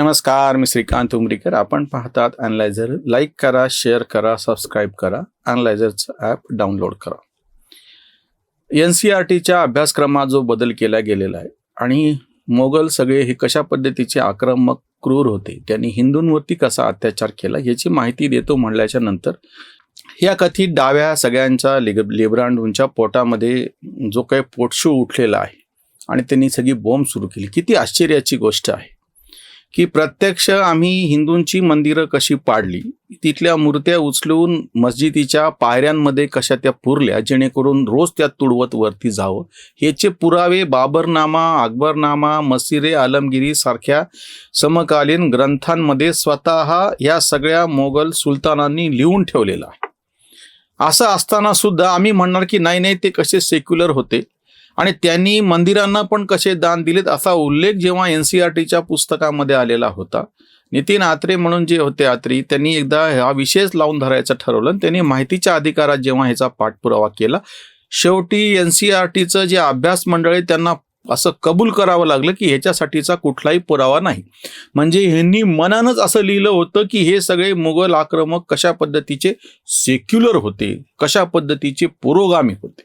नमस्कार मी श्रीकांत उमरीकर. आपण पाहतात अनलायझर लाईक करा शेअर करा सबस्क्राईब करा. अनलायझरचं ॲप डाउनलोड करा. एन सी आर टीच्या अभ्यासक्रमात जो बदल केला गेलेला आहे आणि मोगल सगळे हे कशा पद्धतीचे आक्रमक क्रूर होते त्यांनी हिंदूंवरती कसा अत्याचार केला याची माहिती देतो म्हणल्याच्या नंतर या कथित डाव्या सगळ्यांच्या लिग लिब्रांडूंच्या पोटामध्ये जो काही पोटशू उठलेला आहे आणि त्यांनी सगळी बॉम्ब सुरू केली. किती आश्चर्याची गोष्ट आहे. की प्रत्यक्ष आम्ही हिंदूंची मंदिरं कशी पाडली तिथल्या मूर्त्या उचलून मस्जिदीच्या पायऱ्यांमध्ये कशा त्या पुरल्या जेणेकरून रोज त्या तुडवत वरती जावं. ह्याचे पुरावे बाबरनामा अकबरनामा मसिरे आलमगिरी सारख्या समकालीन ग्रंथांमध्ये स्वतः या सगळ्या मोगल सुलतानांनी लिहून ठेवलेला. आहे असं असताना सुद्धा आम्ही म्हणणार की नाही नाही ते कसे सेक्युलर होते. आणि त्यांनी मंदिरांना पण कसे दान दिलेत असा उल्लेख जेव्हा एन सी आर टीच्या पुस्तकामध्ये आलेला होता. नितीन आत्रे म्हणून जे होते आत्री त्यांनी एकदा हा विषयच लावून धरायचं ठरवलं. आणि त्यांनी माहितीच्या अधिकारात जेव्हा ह्याचा पाठपुरावा केला शेवटी एन सी आर टीचं जे अभ्यास मंडळ आहे त्यांना असं कबूल करावं लागलं की ह्याच्यासाठीचा कुठलाही पुरावा नाही. म्हणजे ह्यांनी मनानच असं लिहिलं होतं की हे सगळे मुघल आक्रमक कशा पद्धतीचे सेक्युलर होते कशा पद्धतीचे पुरोगामी होते.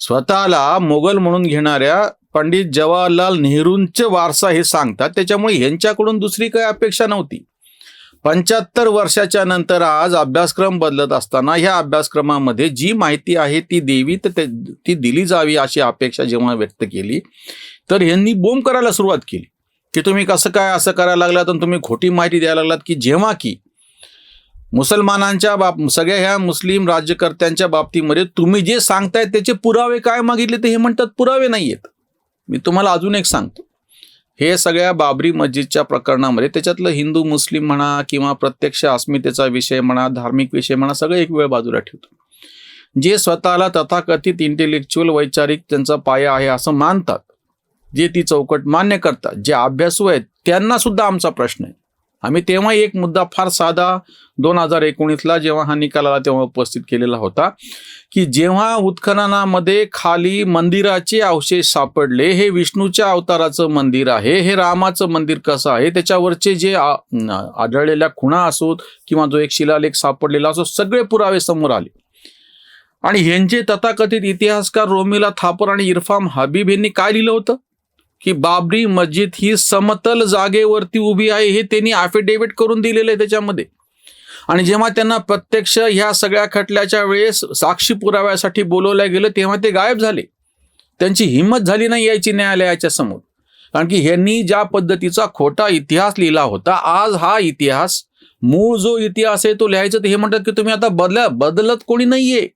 स्वतःला मोगल म्हणून घेणाऱ्या पंडित जवाहरलाल नेहरूंचे वारसा हे सांगतात. त्याच्यामुळे यांच्याकडून दुसरी काही अपेक्षा नव्हती. पंच्याहत्तर वर्षाच्या नंतर आज अभ्यासक्रम बदलत असताना ह्या अभ्यासक्रमामध्ये जी माहिती आहे ती देवी तर ती दिली जावी अशी अपेक्षा जेव्हा व्यक्त केली तर यांनी बोंब करायला सुरुवात केली. की तुम्ही कसं काय असं करायला लागलात आणि तुम्ही खोटी माहिती द्यायला लागलात की जेव्हा की मुसलमानांच्या बाब सगळ्या ह्या मुस्लिम राज्यकर्त्यांच्या बाबतीमध्ये तुम्ही जे सांगताय त्याचे पुरावे काय मागितले ते हे म्हणतात पुरावे नाही आहेत मी तुम्हाला अजून एक सांगतो. हे सगळ्या बाबरी मस्जिदच्या प्रकरणामध्ये त्याच्यातलं हिंदू मुस्लिम म्हणा किंवा प्रत्यक्ष अस्मितेचा विषय म्हणा धार्मिक विषय म्हणा सगळं एक वेळ बाजूला ठेवतो. जे स्वतःला तथाकथित इंटेलेक्च्युअल वैचारिक त्यांचा पाया आहे असं मानतात जे ती चौकट मान्य करतात जे अभ्यासू आहेत त्यांना सुद्धा आमचा प्रश्न आहे. आम्ही तेव्हा एक मुद्दा फार साधा दोन हजार एकोणीसला जेव्हा हा निकाल आला तेव्हा उपस्थित केलेला होता की जेव्हा उत्खननामध्ये खाली मंदिराचे अवशेष सापडले हे विष्णूच्या अवताराचं मंदिर आहे हे रामाचं मंदिर कसं आहे त्याच्यावरचे जे आढळलेल्या खुणा असोत किंवा जो एक शिलालेख सापडलेला असो सगळे पुरावे समोर आले. आणि ह्यांचे तथाकथित इतिहासकार रोमिला थापर आणि इरफाम हबीब यांनी काय लिहिलं होतं? की बाबरी मस्जिद ही समतल जागेवरती उभी आहे हे त्यांनी अफिडेव्हिट करून दिलेलं आहे त्याच्यामध्ये. आणि जेव्हा त्यांना प्रत्यक्ष ह्या सगळ्या खटल्याच्या वेळेस साक्षी पुराव्यासाठी बोलवल्या गेलं तेव्हा ते गायब झाले. त्यांची हिंमत झाली नाही यायची न्यायालयाच्या समोर. कारण की ह्यांनी ज्या पद्धतीचा खोटा इतिहास लिहिला होता आज हा इतिहास मूळ जो इतिहास आहे तो लिहायचा तर हे म्हणतात की तुम्ही आता बदला बदलत कोणी नाहीये.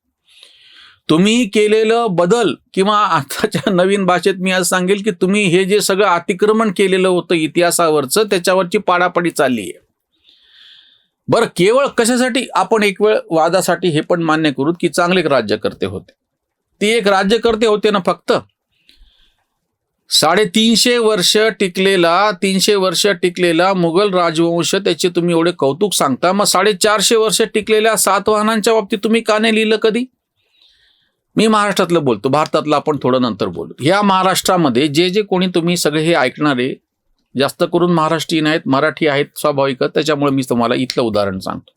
तुम्ही केलेलं बदल किंवा आताच्या नवीन भाषेत मी आज सांगेल की तुम्ही हे जे सगळं अतिक्रमण केलेलं होतं इतिहासावरचं त्याच्यावरची पाडापाडी चालली आहे. बरं केवळ कशासाठी आपण एक वेळ वादासाठी हे पण मान्य करू की चांगले राज्यकर्ते होते. ते एक राज्यकर्ते होते ना फक्त? साडेतीनशे वर्ष टिकलेला तीनशे वर्ष टिकलेला मुघल राजवंश त्याचे तुम्ही एवढे कौतुक सांगता. मग साडेचारशे वर्ष टिकलेल्या सातवाहनांच्या बाबतीत तुम्ही का नाही लिहिलं कधी? मी महाराष्ट्रातलं बोलतो भारतातलं आपण थोडं नंतर बोलू. या महाराष्ट्रामध्ये जे जे कोणी तुम्ही सगळे हे ऐकणारे जास्त करून महाराष्ट्रीयन आहेत मराठी आहेत स्वाभाविकच त्याच्यामुळे मी तुम्हाला इथलं उदाहरण सांगतो.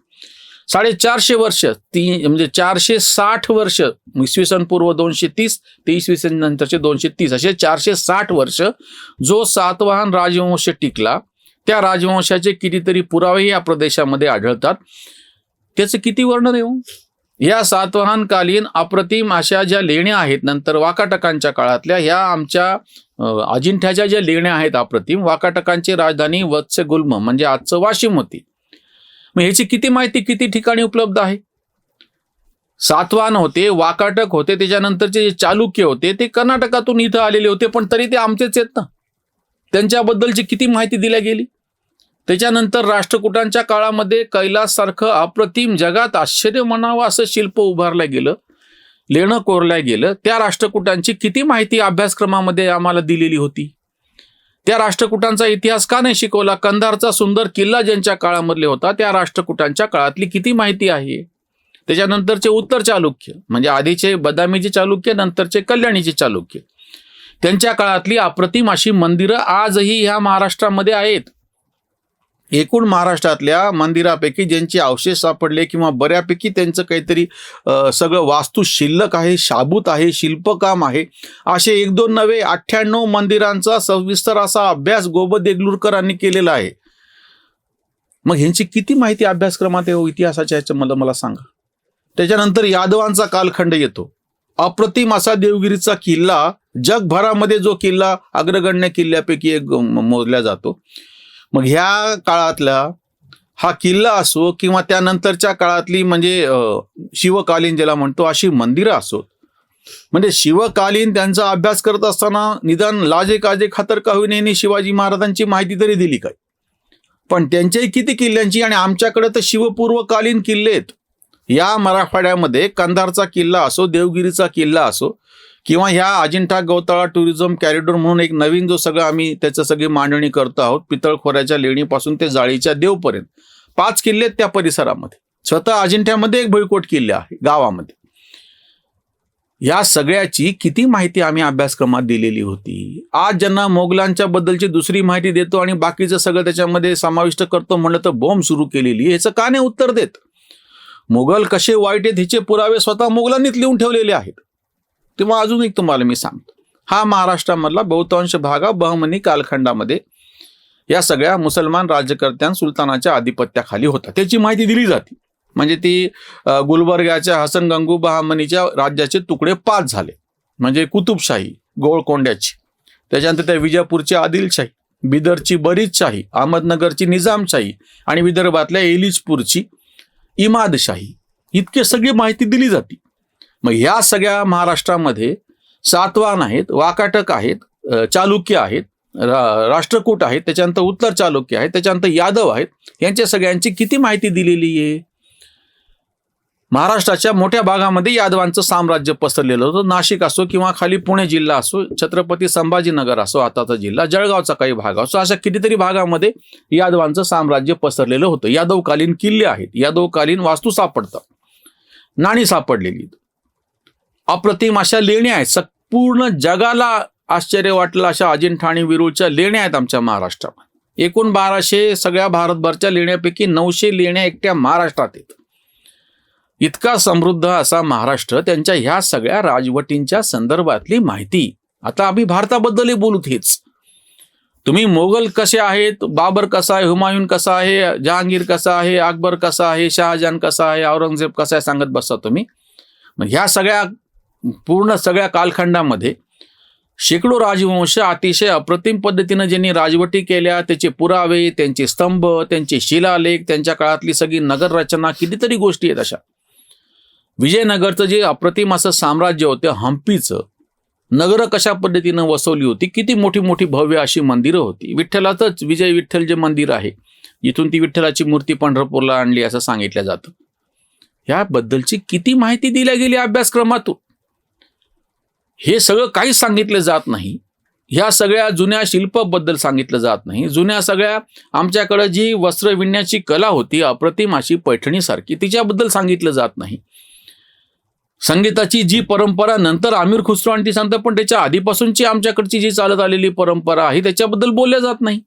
साडेचारशे वर्ष ती म्हणजे चारशे साठ वर्ष इसवी सन पूर्व दोनशे तीस ते इसवी सन नंतरचे दोनशे तीस असे चारशे साठ वर्ष जो सातवाहन राजवंश टिकला त्या राजवंशाचे कितीतरी पुरावे या प्रदेशामध्ये आढळतात. त्याचं किती वर्णन येऊ या सातवाहनकालीन अप्रतिम अशा ज्या लेण्या आहेत नंतर वाकाटकांच्या काळातल्या ह्या आमच्या अजिंठ्याच्या ज्या लेण्या आहेत अप्रतिम वाकाटकांची राजधानी वत्सगुल्म म्हणजे आजचं वाशिम होती. मग ह्याची किती माहिती किती ठिकाणी उपलब्ध आहे? सातवाहन होते वाकाटक होते त्याच्यानंतरचे जे चालुक्य होते ते कर्नाटकातून इथं आलेले होते पण तरी ते आमचेच आहेत ना. त्यांच्याबद्दलची किती माहिती दिल्या गेली? त्याच्यानंतर राष्ट्रकुटांच्या काळामध्ये कैलाससारखं अप्रतिम जगात आश्चर्य म्हणावं असं शिल्प उभारलं गेलं लेणं कोरलं गेलं. त्या राष्ट्रकुटांची किती माहिती अभ्यासक्रमामध्ये आम्हाला दिलेली होती. त्या राष्ट्रकुटांचा इतिहास का नाही शिकवला? कंधारचा सुंदर किल्ला ज्यांच्या काळामधले होता त्या राष्ट्रकुटांच्या काळातली किती माहिती आहे? त्याच्यानंतरचे उत्तर चालुक्य म्हणजे आधीचे बदामीचे चालुक्य नंतरचे कल्याणीचे चालुक्य. त्यांच्या काळातली अप्रतिम अशी मंदिरं आजही ह्या महाराष्ट्रामध्ये आहेत. एकूण महाराष्ट्रातल्या मंदिरापैकी ज्यांचे अवशेष सापडले किंवा बऱ्यापैकी त्यांचं काहीतरी सगळं वास्तू शिल्लक आहे शाबूत आहे शिल्पकाम आहे असे एक दोन नवे अठ्ठ्याण्णव मंदिरांचा सविस्तर असा अभ्यास गोब देगलूरकरांनी केलेला आहे. मग ह्यांची किती माहिती अभ्यासक्रमात आहे हो इतिहासाच्या ह्याच्या मला मला सांगा. त्याच्यानंतर यादवांचा कालखंड येतो. अप्रतिम असा देवगिरीचा किल्ला जगभरामध्ये जो किल्ला अग्रगण्य किल्ल्यापैकी एक म- मोजला जातो. मग ह्या काळातला हा किल्ला असो किंवा त्यानंतरच्या काळातली म्हणजे शिवकालीन ज्याला म्हणतो अशी मंदिरं असोत. म्हणजे शिवकालीन त्यांचा अभ्यास करत असताना निदान लाजे काजे खातर का यांनी शिवाजी महाराजांची माहिती तरी दिली काय? पण त्यांच्याही किती किल्ल्यांची आणि आमच्याकडे तर शिवपूर्वकालीन किल्ले आहेत. या मराठवाड्यामध्ये कंधारचा किल्ला असो देवगिरीचा किल्ला असो किंवा ह्या अजिंठा गवताळा टुरिझम कॅरिडॉर म्हणून एक नवीन जो सगळं आम्ही त्याचं सगळी मांडणी करतो आहोत पितळखोऱ्याच्या लेणीपासून ते जाळीच्या देवपर्यंत. पाच किल्ले आहेत त्या परिसरामध्ये. स्वतः अजिंठ्यामध्ये एक भुईकोट किल्ले आहे गावामध्ये. या सगळ्याची किती माहिती आम्ही अभ्यासक्रमात दिलेली होती. आज ज्यांना मोगलांच्या बद्दलची दुसरी माहिती देतो आणि बाकीचं सगळं त्याच्यामध्ये समाविष्ट करतो म्हणलं तर बॉम्ब सुरू केलेली ह्याचं का नाही उत्तर देत. मोगल कसे वाईट आहेत ह्याचे पुरावे स्वतः मोगलांनीच लिहून ठेवलेले आहेत. तेव्हा अजून एक तुम्हाला मी सांगतो. हा महाराष्ट्रामधला बहुतांश भाग हा बहमनी कालखंडामध्ये या सगळ्या मुसलमान राज्यकर्त्यां सुलतानाच्या आधिपत्याखाली होता. त्याची माहिती दिली जाते. म्हणजे ती गुलबर्ग्याच्या हसन गंगू बहामनीच्या राज्याचे तुकडे पाच झाले. म्हणजे कुतुबशाही गोळकोंड्याची. त्याच्यानंतर त्या विजापूरची आदिलशाही बिदरची बरीचशाही अहमदनगरची निजामशाही आणि विदर्भातल्या एलिजपूरची इमादशाही. इतके सगळी माहिती दिली जाते. मग ह्या सगळ्या महाराष्ट्रामध्ये सातवान आहेत वाकाटक आहेत चालुक्य आहेत रा- राष्ट्रकूट आहेत त्याच्यानंतर उत्तर चालुक्य आहेत त्याच्यानंतर यादव आहेत यांच्या सगळ्यांची किती माहिती दिलेली आहे? महाराष्ट्राच्या मोठ्या भागामध्ये यादवांचं साम्राज्य पसरलेलं होतं. नाशिक असो किंवा खाली पुणे जिल्हा असो छत्रपती संभाजीनगर असो आताचा जिल्हा जळगावचा काही भाग असो अशा कितीतरी भागामध्ये यादवांचं साम्राज्य पसरलेलं होतं. यादवकालीन किल्ले आहेत. यादवकालीन वास्तू सापडतात. नाणी सापडलेली अप्रतिम अशा लेण्या आहेत. संपूर्ण जगाला आश्चर्य वाटलं अशा अजिंठा आणि विरुळच्या लेण्या आहेत आमच्या महाराष्ट्रात एकूण बाराशे सगळ्या भारतभरच्या लेण्यापैकी नऊशे लेण्या एकट्या महाराष्ट्रात आहेत. इतका समृद्ध असा महाराष्ट्र त्यांच्या ह्या सगळ्या राजवटींच्या संदर्भातली माहिती. आता आम्ही भारताबद्दलही बोलू हेच. तुम्ही मोगल कसे आहेत? बाबर कसा आहे? हुमायून कसा आहे? जहांगीर कसा आहे? अकबर कसा आहे? शहाजहान कसा आहे? औरंगजेब कसा आहे? सांगत बसता तुम्ही. मग ह्या सगळ्या पूर्ण सगळ्या कालखंडामध्ये शेकडो राजवंश अतिशय अप्रतिम पद्धतीनं ज्यांनी राजवटी केल्या त्याचे पुरावे त्यांचे स्तंभ त्यांचे शिलालेख त्यांच्या काळातली सगळी नगर रचना कितीतरी गोष्टी आहेत अशा. विजयनगरचं जे अप्रतिम असं साम्राज्य होतं हम्पीचं नगरं कशा पद्धतीनं वसवली होती किती मोठी मोठी भव्य अशी मंदिरं होती. विठ्ठलाचंच विजय विठ्ठल जे मंदिर आहे इथून ती विठ्ठलाची मूर्ती पंढरपूरला आणली असं सांगितलं जातं. ह्याबद्दलची किती माहिती दिल्या गेली अभ्यासक्रमातून? हे सगळं काहीच सांगितलं जात नाही. ह्या सगळ्या जुन्या शिल्पबद्दल सांगितलं जात नाही. जुन्या सगळ्या आमच्याकडं जी वस्त्र विणण्याची कला होती अप्रतिम अशी पैठणीसारखी तिच्याबद्दल सांगितलं जात नाही. संगीताची जी परंपरा नंतर आमिर खुसरो आणि ती सांगतात पण त्याच्या आधीपासूनची आमच्याकडची जी चालत आलेली परंपरा आहे त्याच्याबद्दल बोलल्या जात नाही.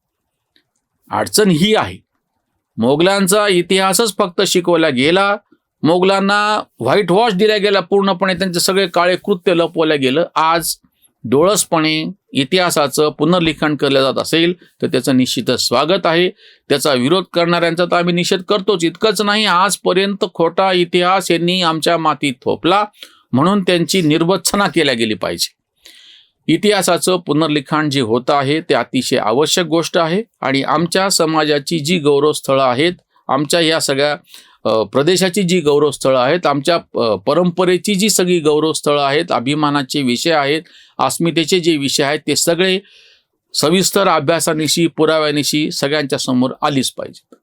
अडचण ही आहे. मोगलांचा इतिहासच फक्त शिकवला गेला मोगलांना व्हाईट वॉश दिल्या गेला पूर्णपणे त्यांचे सगळे काळे कृत्य लपवल्या गेलं. आज डोळसपणे इतिहासाचं पुनर्लिखाण केलं जात असेल तर त्याचं निश्चितच स्वागत आहे. त्याचा विरोध करणाऱ्यांचा तर आम्ही निषेध करतोच. इतकंच नाही आजपर्यंत खोटा इतिहास यांनी आमच्या मातीत थोपला म्हणून त्यांची निर्वत्सना केल्या गेली पाहिजे. इतिहासाचं पुनर्लिखाण जे होतं आहे ते अतिशय आवश्यक गोष्ट आहे. आणि आमच्या समाजाची जी गौरवस्थळं आहेत आमच्या या सगळ्या प्रदेशाची जी गौरवस्थळं आहेत आमच्या परंपरेची जी सगळी गौरवस्थळं आहेत अभिमानाचे विषय आहेत अस्मितेचे जे विषय आहेत ते सगळे सविस्तर अभ्यासानिशी पुराव्यानिशी सगळ्यांच्या समोर आलीच पाहिजेत.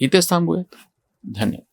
इथेच थांबूयात. धन्यवाद.